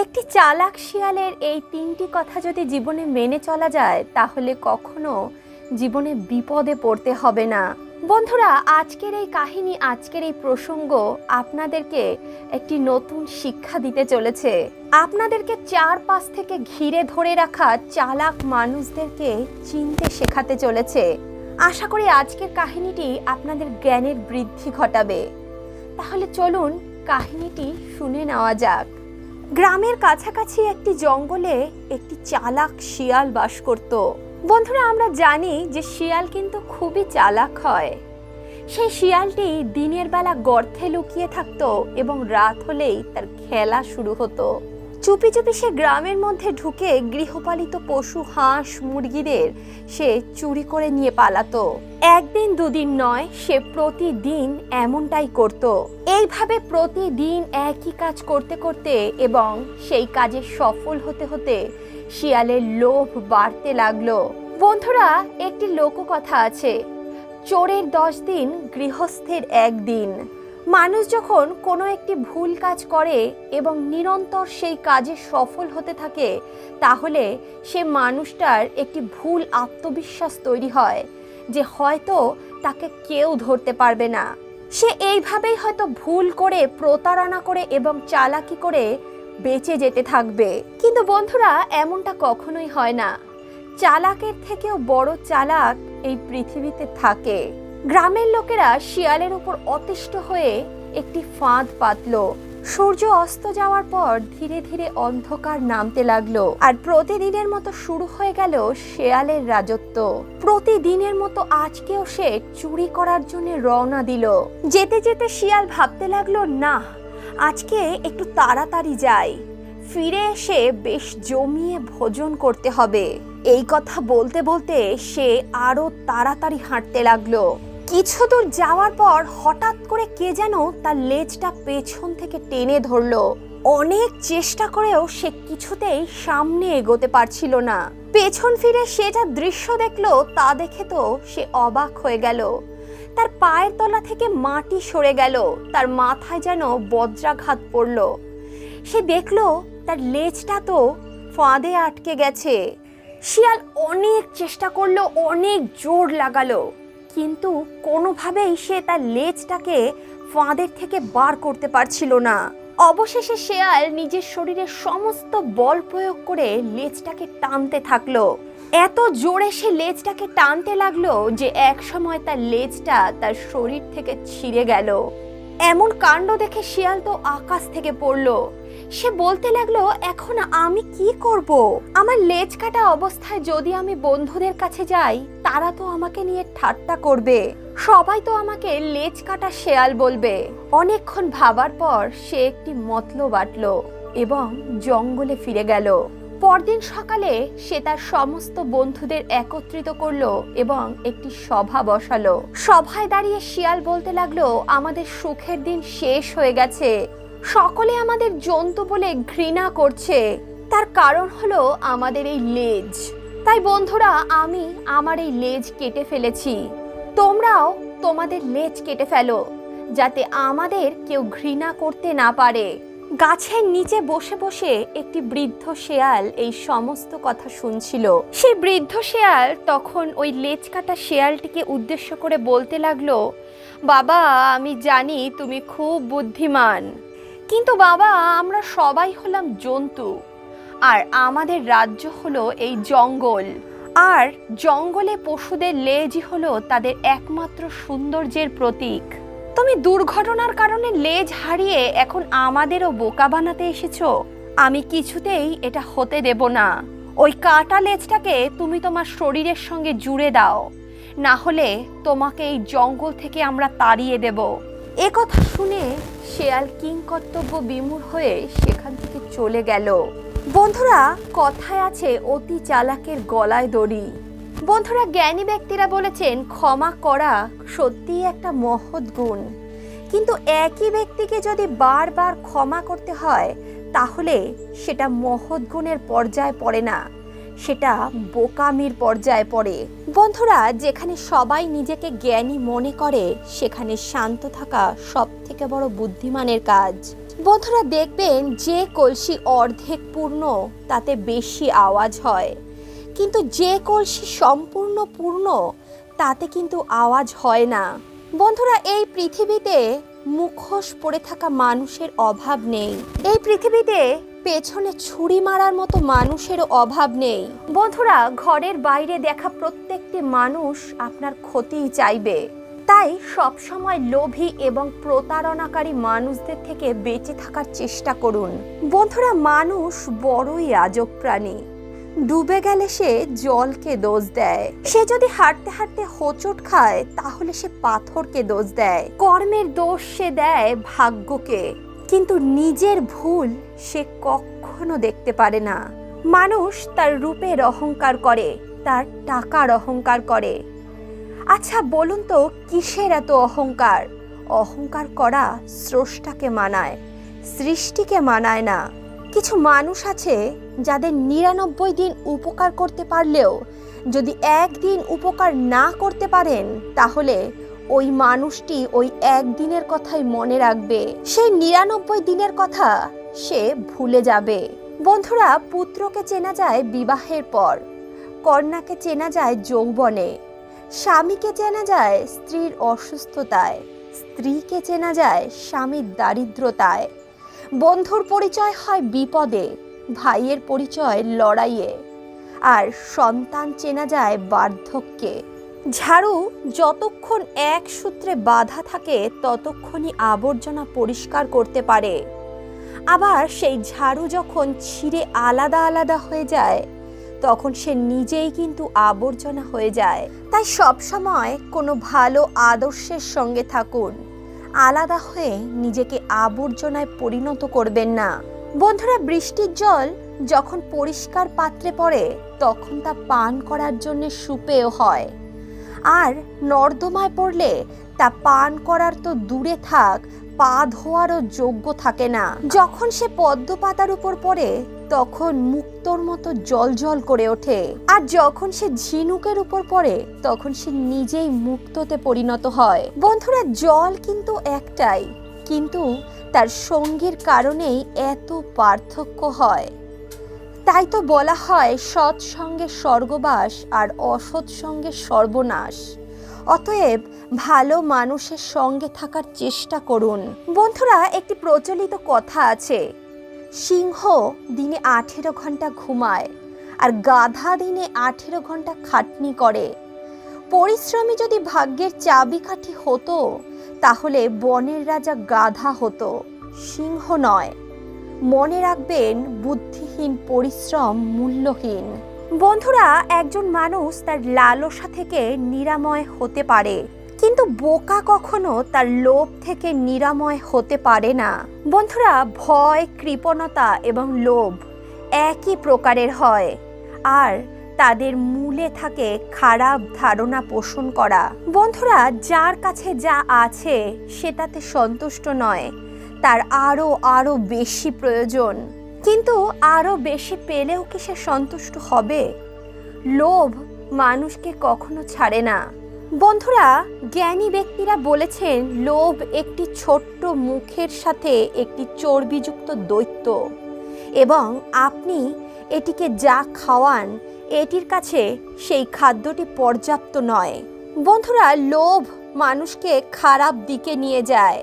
একটি চালাক শিয়ালের এই তিনটি কথা যদি জীবনে মেনে চলা যায়, তাহলে কখনো জীবনে বিপদে পড়তে হবে না। বন্ধুরা, আজকের এই কাহিনী, আজকের এই প্রসঙ্গ আপনাদেরকে একটি নতুন শিক্ষা দিতে চলেছে। আপনাদেরকে চারপাশ থেকে ঘিরে ধরে রাখা চালাক মানুষদেরকে চিনতে শেখাতে চলেছে। আশা করি আজকের কাহিনীটি আপনাদের জ্ঞানের বৃদ্ধি ঘটাবে। তাহলে চলুন কাহিনীটি শুনে নেওয়া যাক। গ্রামের কাছাকাছি একটি জঙ্গলে একটি চালাক শিয়াল বাস করত। বন্ধুরা, আমরা জানি যে শিয়াল কিন্তু খুবই চালাক হয়। সেই শিয়ালটি দিনের বেলা গর্তে লুকিয়ে থাকতো এবং রাত হলেই তার খেলা শুরু হতো। চুপি চুপি সে গ্রামের মধ্যে ঢুকে গৃহপালিত পশু, হাঁস, মুরগিদের সে চুরি করে নিয়ে পালাতো। একদিন দুদিন নয়, সে প্রতিদিন এমনটাই করত। এইভাবে প্রতিদিন একই কাজ করতে করতে এবং সেই কাজে সফল হতে হতে শিয়ালের লোভ বাড়তে লাগল। বন্ধুরা, একটি লোককথা আছে। চোরের দশ দিন, গৃহস্থের একদিন। মানুষ যখন কোনো একটি ভুল কাজ করে এবং নিরন্তর সেই কাজে সফল হতে থাকে, তাহলে সে মানুষটার একটি ভুল আত্মবিশ্বাস তৈরি হয়, যে হয়তো তাকে কেউ ধরতে পারবে না। সে এইভাবেই হয়তো ভুল করে, প্রতারণা করে এবং চালাকি করে বেঁচে যেতে থাকবে। কিন্তু বন্ধুরা, এমনটা কখনোই হয় না। চালাকের থেকেও বড় চালাক এই পৃথিবীতে থাকে। গ্রামের লোকেরা শিয়ালের উপর অতিষ্ঠ হয়ে একটি ফাঁদ পাতল। সূর্য অস্ত যাওয়ার পর ধীরে ধীরে অন্ধকার নামতে লাগল। আর প্রতিদিনের মতো শুরু হয়ে গেল শেয়ালের রাজত্ব। প্রতিদিনের মতো আজকেও সে চুরি করার জন্য রওনা দিল। যেতে যেতে শিয়াল ভাবতে লাগল, না, আজকে একটু তাড়াতাড়ি যাই। ফিরে এসে বেশ জমিয়ে ভোজন করতে হবে। এই কথা বলতে বলতে সে আরও তাড়াতাড়ি হাঁটতে লাগল। কিছু দূর যাওয়ার পর হঠাৎ করে কে যেন তার লেজটা পেছন থেকে টেনে ধরলো। অনেক চেষ্টা করেও সে কিছুতেই সামনে এগোতে পারছিল না। পেছন ফিরে সে যা দৃশ্য দেখল, তা দেখে তো সে অবাক হয়ে গেল। তার পায়ের তলা থেকে মাটি সরে গেল, তার মাথায় যেন বজ্রাঘাত পড়ল। সে দেখল, তার লেজটা তো ফাঁদে আটকে গেছে। শিয়াল অনেক চেষ্টা করল, অনেক জোর লাগালো। কিন্তু কোনোভাবেই সে তার লেজটাকে ফাঁদের থেকে বার করতে পারছিল না। অবশেষে শেয়াল নিজের শরীরের সমস্ত বল প্রয়োগ করে লেজটাকে টানতে থাকল। এত জোরে সে লেজটাকে টানতে লাগল যে এক সময় তার লেজটা তার শরীর থেকে ছিঁড়ে গেল। এমন কাণ্ড দেখে শিয়াল তো আকাশ থেকে পড়ল। সে বলতে লাগল, এখন আমি কি করব? আমার লেজ কাটা অবস্থায় যদি আমি বন্ধুদের কাছে যাই, তারা তো আমাকে নিয়ে ঠাট্টা করবে। সবাই তো আমাকে লেজ কাটা শেয়াল বলবে। অনেকক্ষণ ভাবার পর সে একটি মতলো বাটলো এবং জঙ্গলে ফিরে গেল। পরদিন সকালে সে তার সমস্ত বন্ধুদের একত্রিত করল এবং একটি সভা বসালো। সভায় দাঁড়িয়ে শিয়াল বলতে লাগল, আমাদের সুখের দিন শেষ হয়ে গেছে। সকলে আমাদের জন্তু বলে ঘৃণা করছে। তার কারণ হলো আমাদের এই লেজ। তাই বন্ধুরা, আমি আমার এই লেজ কেটে ফেলেছি। তোমরাও তোমাদের লেজ কেটে ফেলো, যাতে আমাদের কেউ ঘৃণা করতে না পারে। গাছের নিচে বসে বসে একটি বৃদ্ধ শেয়াল এই সমস্ত কথা শুনছিল। সেই বৃদ্ধ শেয়াল তখন ওই লেজ কাটা শেয়ালটিকে উদ্দেশ্য করে বলতে লাগল, বাবা, আমি জানি তুমি খুব বুদ্ধিমান। কিন্তু বাবা, আমরা সবাই হলাম জন্তু। আর আমাদের রাজ্য হলো এই জঙ্গল। আর জঙ্গলে পশুদের লেজই হলো তাদের একমাত্র সৌন্দর্যের প্রতীক। তুমি দুর্ঘটনার কারণে লেজ হারিয়ে এখন আমাদেরও বোকা বানাতে এসেছ। আমি কিছুতেই এটা হতে দেব না। ওই কাটা লেজটাকে তুমি তোমার শরীরের সঙ্গে জুড়ে দাও। না হলে তোমাকে এই জঙ্গল থেকে আমরা তাড়িয়ে দেব। এ কথা শুনে শেয়াল কিংকর্তব্য বিমূঢ় হয়ে সেখান থেকে চলে গেল। বন্ধুরা, কথায় আছে অতি চালাকের গলায় দড়ি। বন্ধুরা, জ্ঞানী ব্যক্তিরা বলেছেন, ক্ষমা করা সত্যিই একটা মহৎ গুণ। কিন্তু একই ব্যক্তিকে যদি বারবার ক্ষমা করতে হয়, তাহলে সেটা মহৎ গুণের পর্যায়ে পড়ে না। সেটা বোকামির পর্যায়ে পড়ে। বন্ধুরা, যেখানে সবাই নিজেকে জ্ঞানী মনে করে, সেখানে শান্ত থাকা সব থেকে বড় বুদ্ধিমানের কাজ। বন্ধুরা, দেখবেন যে কলসি অর্ধেক পূর্ণ, তাতে বেশি আওয়াজ হয়। কিন্তু যে কলসি সম্পূর্ণ পূর্ণ, তাতে কিন্তু আওয়াজ হয় না। বন্ধুরা, এই পৃথিবীতে মুখোশ পড়ে থাকা মানুষের অভাব নেই। এই পৃথিবীতে পেছনে ছুরি মারার মতো মানুষের অভাব নেই। বন্ধুরা, ঘরের বাইরে দেখা প্রত্যেকটি মানুষ আপনার ক্ষতিই চাইবে। তাই সবসময় লোভী এবং প্রতারণাকারী মানুষদের থেকে বেঁচে থাকার চেষ্টা করুন। বন্ধুরা, মানুষ বড়ই আজব প্রাণী ডুবে গেলে সে জলকে দোষ দেয়। সে যদি হাঁটতে হাঁটতে হোঁচট খায়, তাহলে সে পাথরকে দোষ দেয়। কর্মের দোষ সে দেয় ভাগ্যকে। কিন্তু নিজের ভুল সে কখনো দেখতে পারে না। মানুষ তার রূপের অহংকার করে, তার টাকার অহংকার করে। আচ্ছা বলুন তো, কিসের এত অহংকার? অহংকার করা স্রষ্টাকে মানায়, সৃষ্টিকে মানায় না। কিছু মানুষ আছে যাদের নিরানব্বই দিন উপকার করতে পারলেও যদি একদিন উপকার না করতে পারেন, তাহলে ওই মানুষটি ওই একদিনের কথাই মনে রাখবে। সেই নিরানব্বই দিনের কথা সে ভুলে যাবে। বন্ধুরা, পুত্রকে চেনা যায় বিবাহের পর, কন্যাকে চেনা যায় যৌবনে, স্বামীকে চেনা যায় স্ত্রীর অসুস্থতায়, স্ত্রীকে চেনা যায় স্বামীর দারিদ্রতায়। বন্ধুর পরিচয় হয় বিপদে, ভাইয়ের পরিচয় লড়াইয়ে, আর সন্তান চেনা যায় বার্ধক্যে। ঝাড়ু যতক্ষণ এক সূত্রে বাধা থাকে, ততক্ষণই আবর্জনা পরিষ্কার করতে পারে। আবার সেই ঝাড়ু যখন ছিঁড়ে আলাদা আলাদা হয়ে যায়, তখন সে নিজেই কিন্তু আবর্জনা হয়ে যায়। তাই সবসময় কোনো ভালো আদর্শের সঙ্গে থাকুন। আলাদা হয়ে নিজেকে আবর্জনায় পরিণত করবেন না। বন্ধুরা, বৃষ্টির জল যখন পরিষ্কার পাত্রে পড়ে, তখন তা পান করার জন্য সুপেয় হয়। আর নর্দমায় পড়লে তা পান করার তো দূরে থাক পা ধোয়ারও যোগ্য থাকে না। যখন সে পদ্ম পাতার উপর পড়ে, তখন মুক্তর মতো জল জল করে ওঠে। আর যখন সে ঝিনুকের উপর পড়ে, তখন সে নিজেই মুক্ততে পরিণত হয়। বন্ধুরা, জল কিন্তু একটাই, কিন্তু তার সঙ্গীর কারণেই এত পার্থক্য হয়। তাই তো বলা হয় সৎ সঙ্গে স্বর্গবাস আর অসৎ সঙ্গে সর্বনাশ। অতএব ভালো মানুষের সঙ্গে থাকার চেষ্টা করুন। বন্ধুরা, একটি প্রচলিত কথা আছে। সিংহ দিনে আঠেরো ঘণ্টা ঘুমায় আর গাধা দিনে আঠেরো ঘণ্টা খাটনি করে। পরিশ্রমী যদি ভাগ্যের চাবিকাঠি হতো, তাহলে বনের রাজা গাধা হতো, সিংহ নয়। মনে রাখবেন, বুদ্ধিহীন, পরিশ্রম, মূল্যহীন। বন্ধুরা, একজন মানুষ তার লালসা থেকে নিরাময় হতে পারে। কিন্তু বোকা কখনো তার লোভ থেকে নিরাময় হতে পারে না। বন্ধুরা, ভয়, কৃপণতা এবং লোভ একই প্রকারের হয়। আর তাদের মূলে থাকে খারাপ ধারণা পোষণ করা। বন্ধুরা, যার কাছে যা আছে, সেটাতে সন্তুষ্ট নয়। তার আরও আরও বেশি প্রয়োজন। কিন্তু আরও বেশি পেলেও কি সে সন্তুষ্ট হবে? লোভ মানুষকে কখনো ছাড়ে না। বন্ধুরা, জ্ঞানী ব্যক্তিরা বলেছেন, লোভ একটি ছোট্ট মুখের সাথে একটি চর্বিযুক্ত দৈত্য। এবং আপনি এটিকে যা খাওয়ান, এটির কাছে সেই খাদ্যটি পর্যাপ্ত নয়। বন্ধুরা, লোভ মানুষকে খারাপ দিকে নিয়ে যায়।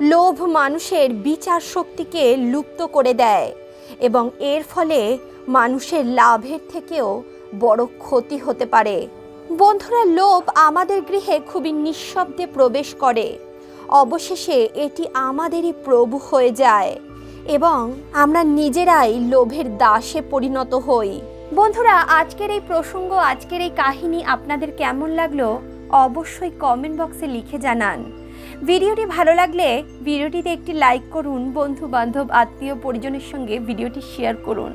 লোভ মানুষের বিচার শক্তিকে লুপ্ত করে দেয় এবং এর ফলে মানুষের লাভের থেকেও বড় ক্ষতি হতে পারে। বন্ধুরা, লোভ আমাদের গৃহে খুবই নিঃশব্দে প্রবেশ করে। অবশেষে এটি আমাদেরই প্রভু হয়ে যায় এবং আমরা নিজেরাই লোভের দাসে পরিণত হই। বন্ধুরা, আজকের এই প্রসঙ্গ, আজকের এই কাহিনী আপনাদের কেমন লাগল? অবশ্যই কমেন্ট বক্সে লিখে জানান। ভিডিওটি ভালো লাগলে ভিডিওটিতে একটি লাইক করুন বন্ধু বান্ধব আত্মীয় পরিজনের সঙ্গে ভিডিওটি শেয়ার করুন।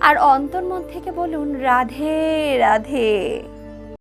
আর অন্তর্মন থেকে বলুন, রাধে রাধে।